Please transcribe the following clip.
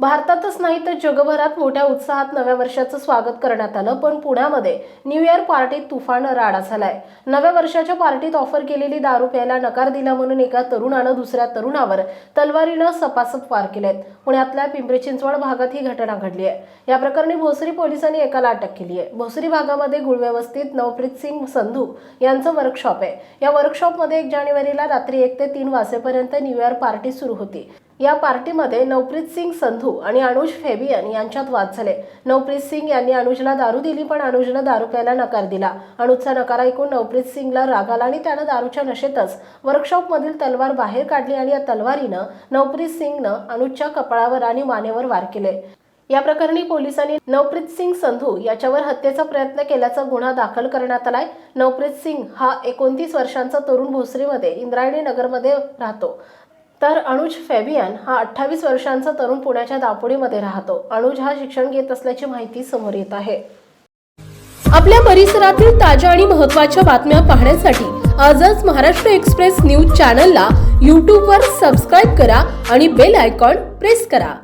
भारतातच नाही तर जगभरात मोठ्या उत्साहात नव्या वर्षाचं स्वागत करण्यात आलं पण पुण्यामध्ये न्यू इयर पार्टीत तुफान राडा झालाय. नव्या वर्षाच्या पार्टीत ऑफर केलेली दारू प्यायला नकार दिला म्हणून एका तरुणानं दुसऱ्या तरुणावर तलवारीनं सपासप वार केलेत. पुण्यातल्या पिंपरी चिंचवड भागात ही घटना घडली आहे. या प्रकरणी भोसरी पोलिसांनी एकाला अटक केली आहे भोसरी भागामध्ये गुळव्यवस्थित नवप्रीत सिंग संधू यांचं वर्कशॉप आहे. या वर्कशॉपमध्ये एक जानेवारीला रात्री एक ते तीन वाजेपर्यंत न्यू इयर पार्टी सुरू होती. या पार्टीमध्ये नवप्रीत सिंग संधू आणि अनुज फेबियन यांच्यात वाद झाले. नवप्रीत सिंग यांनी अनुजला दारू दिली पण अनुजनं दारू प्यायला नकार दिला. अनुजचा नकार ऐकून नवप्रीत सिंगला राग आला आणि त्यानं दारूच्या नशेतच वर्कशॉपमधील तलवार बाहेर काढली आणि या तलवारीनं नवप्रीत सिंगनं अनुजच्या कपाळावर आणि मानेवर वार केले. या प्रकरणी पोलिसांनी नवप्रीत सिंग संधू याच्यावर हत्येचा प्रयत्न केल्याचा गुन्हा दाखल करण्यात आलाय. नवप्रीत सिंग हा एकोणतीस वर्षांचा तरुण भोसरीमध्ये इंद्रायणी नगरमध्ये राहतो. तर अनुज फॅबियन हा अठ्ठावीस वर्षांचा तरुण पुण्याच्या दापोडीमध्ये राहतो. अनुज हा शिक्षण घेत असल्याची माहिती समोर येत आहे. आपल्या परिसरातील ताज्या आणि महत्त्वाच्या बातम्या पाहण्यासाठी आजच महाराष्ट्र एक्सप्रेस न्यूज चॅनलला यूट्यूबवर सबस्क्राईब करा आणि बेल आयकॉन प्रेस करा.